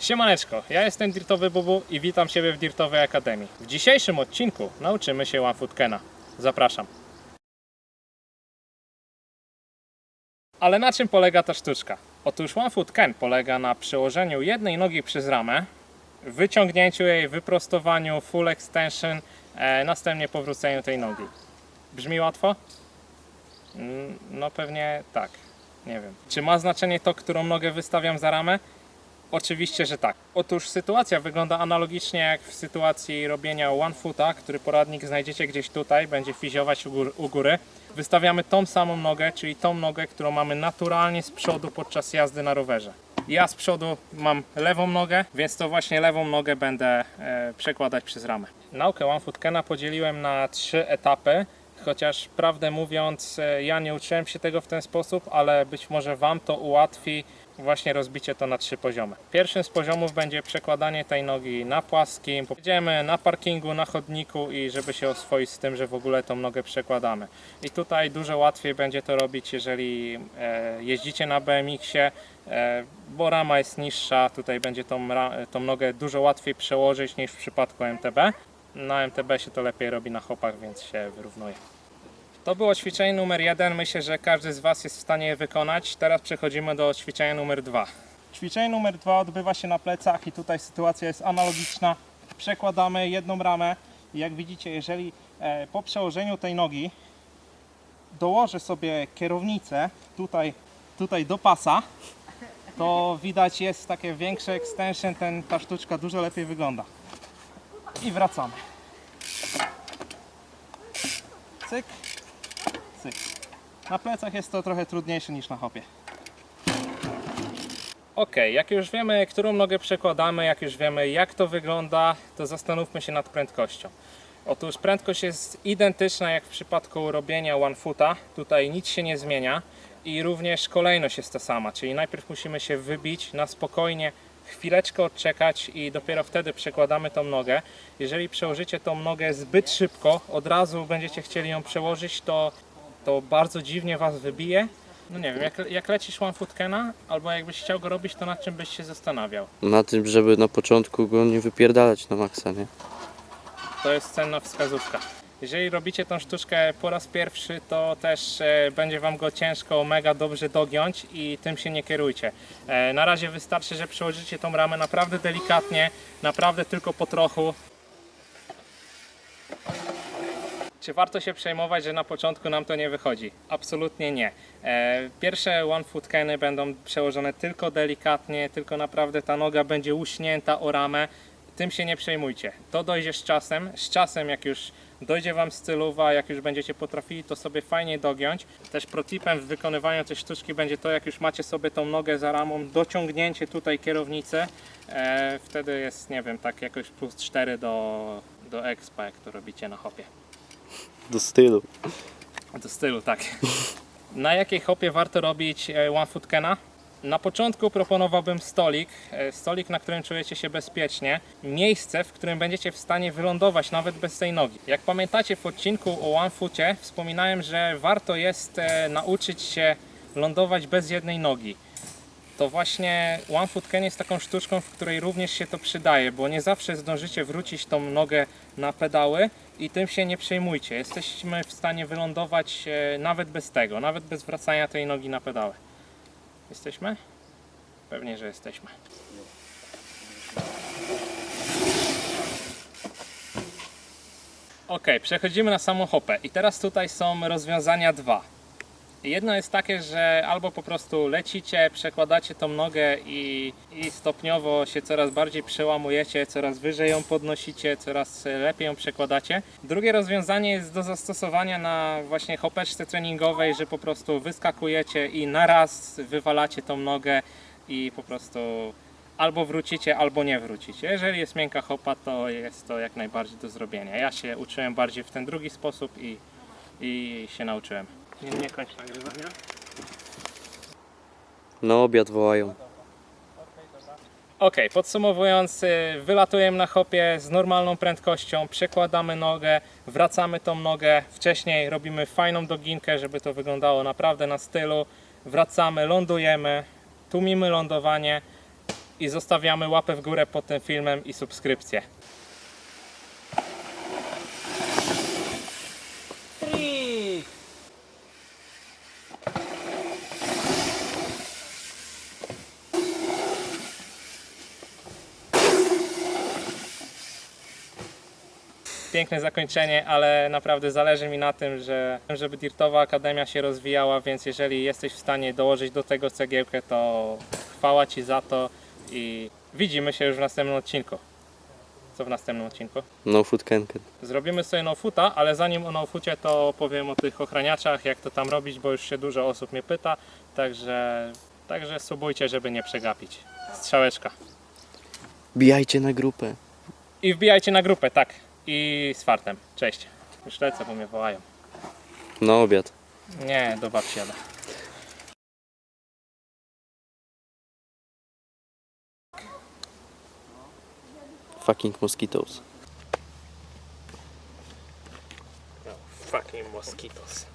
Siemaneczko, ja jestem Dirtowy Bubu i witam Ciebie w Dirtowej Akademii. W dzisiejszym odcinku nauczymy się One Foot Kena. Zapraszam. Ale na czym polega ta sztuczka? Otóż One Foot Ken polega na przełożeniu jednej nogi przez ramę, wyciągnięciu jej, wyprostowaniu, full extension, e, następnie powróceniu tej nogi. Brzmi łatwo? Mm, No pewnie tak. Nie wiem. Czy ma znaczenie to, którą nogę wystawiam za ramę? Oczywiście, że tak. Otóż sytuacja wygląda analogicznie jak w sytuacji robienia one foota, który poradnik znajdziecie gdzieś tutaj, będzie fizjować u góry. Wystawiamy tą samą nogę, czyli tą nogę, którą mamy naturalnie z przodu podczas jazdy na rowerze. Ja z przodu mam lewą nogę, więc to właśnie lewą nogę będę e, przekładać przez ramę. Naukę One Foot Kena podzieliłem na trzy etapy. Chociaż prawdę mówiąc, e, ja nie uczyłem się tego w ten sposób, ale być może Wam to ułatwi właśnie rozbicie to na trzy poziomy. Pierwszym z poziomów będzie przekładanie tej nogi na płaskim. Jedziemy na parkingu, na chodniku i żeby się oswoić z tym, że w ogóle tą nogę przekładamy. I tutaj dużo łatwiej będzie to robić, jeżeli e, jeździcie na BMX-ie, e, bo rama jest niższa, tutaj będzie tą, tą nogę dużo łatwiej przełożyć niż w przypadku MTB. Na MTB się to lepiej robi na hopach, więc się wyrównuje. To było ćwiczenie numer jeden. Myślę, że każdy z Was jest w stanie je wykonać. Teraz przechodzimy do ćwiczenia numer dwa. Ćwiczenie numer dwa odbywa się na plecach i tutaj sytuacja jest analogiczna. Przekładamy jedną ramę i jak widzicie, jeżeli e, po przełożeniu tej nogi dołożę sobie kierownicę tutaj, tutaj do pasa, to widać jest takie większe extension, ten, ta sztuczka dużo lepiej wygląda. I wracamy. Cyk, cyk. Na plecach jest to trochę trudniejsze niż na hopie. Ok, jak już wiemy, którą nogę przekładamy, jak już wiemy, jak to wygląda, to zastanówmy się nad prędkością. Otóż prędkość jest identyczna jak w przypadku robienia one foota. Tutaj nic się nie zmienia i również kolejność jest ta sama, czyli najpierw musimy się wybić na spokojnie, chwileczkę odczekać i dopiero wtedy przekładamy tą nogę. Jeżeli przełożycie tą nogę zbyt szybko, od razu będziecie chcieli ją przełożyć, to, to bardzo dziwnie Was wybije. No nie wiem, jak, jak lecisz one foot Kena, albo jakbyś chciał go robić, to nad czym byś się zastanawiał? Na tym, żeby na początku go nie wypierdalać na maksa, nie? To jest cenna wskazówka. Jeżeli robicie tą sztuczkę po raz pierwszy, to też e, będzie Wam go ciężko mega dobrze dogiąć i tym się nie kierujcie. E, na razie wystarczy, że przełożycie tą ramę naprawdę delikatnie, naprawdę tylko po trochu. Czy warto się przejmować, że na początku nam to nie wychodzi? Absolutnie nie. E, Pierwsze one foot będą przełożone tylko delikatnie, tylko naprawdę ta noga będzie uśnięta o ramę. Tym się nie przejmujcie. To dojdzie z czasem. Z czasem, jak już dojdzie Wam stylowa, jak już będziecie potrafili to sobie fajnie dogiąć. Też protipem w wykonywaniu tej sztuczki będzie to, jak już macie sobie tą nogę za ramą, dociągnięcie tutaj kierownicy. E, wtedy jest, nie wiem, tak jakoś plus 4 do, do expa, jak to robicie na hopie. Do stylu. Do stylu, tak. Na jakiej hopie warto robić e, one foot kena? Na początku proponowałbym stolik, e, stolik, na którym czujecie się bezpiecznie, miejsce, w którym będziecie w stanie wylądować nawet bez tej nogi. Jak pamiętacie w odcinku o one foocie, wspominałem, że warto jest e, nauczyć się lądować bez jednej nogi. To właśnie One Foot jest taką sztuczką, w której również się to przydaje, bo nie zawsze zdążycie wrócić tą nogę na pedały i tym się nie przejmujcie. Jesteśmy w stanie wylądować e, nawet bez tego, nawet bez wracania tej nogi na pedały. Jesteśmy? Pewnie, że jesteśmy. Ok, przechodzimy na samą hopę i teraz tutaj są rozwiązania dwa. Jedno jest takie, że albo po prostu lecicie, przekładacie tą nogę i, i stopniowo się coraz bardziej przełamujecie, coraz wyżej ją podnosicie, coraz lepiej ją przekładacie. Drugie rozwiązanie jest do zastosowania na właśnie hopeczce treningowej, że po prostu wyskakujecie i naraz wywalacie tą nogę i po prostu albo wrócicie, albo nie wrócicie. Jeżeli jest miękka hopa, to jest to jak najbardziej do zrobienia. Ja się uczyłem bardziej w ten drugi sposób i, i się nauczyłem. Nie, nie kończ nagrywania. Na obiad wołają. Ok, podsumowując, y, wylatujemy na hopie z normalną prędkością, przekładamy nogę, wracamy tą nogę, wcześniej robimy fajną doginkę, żeby to wyglądało naprawdę na stylu, wracamy, lądujemy, tłumimy lądowanie, i zostawiamy łapę w górę pod tym filmem i subskrypcję. Piękne zakończenie, ale naprawdę zależy mi na tym, że, żeby Dirtowa Akademia się rozwijała, więc jeżeli jesteś w stanie dołożyć do tego cegiełkę, to chwała Ci za to i widzimy się już w następnym odcinku. Co w następnym odcinku? No food kenken. Zrobimy sobie no-foota, ale zanim o no-foocie to powiem o tych ochraniaczach, jak to tam robić, bo już się dużo osób mnie pyta, także, także subujcie, żeby nie przegapić. Strzałeczka. Bijajcie na grupę. I wbijajcie na grupę, tak. I z fartem. Cześć. Już lecę, bo mnie wołają. Na obiad. Nie, do babci jadę. Fucking mosquitoes. Fucking mosquitos.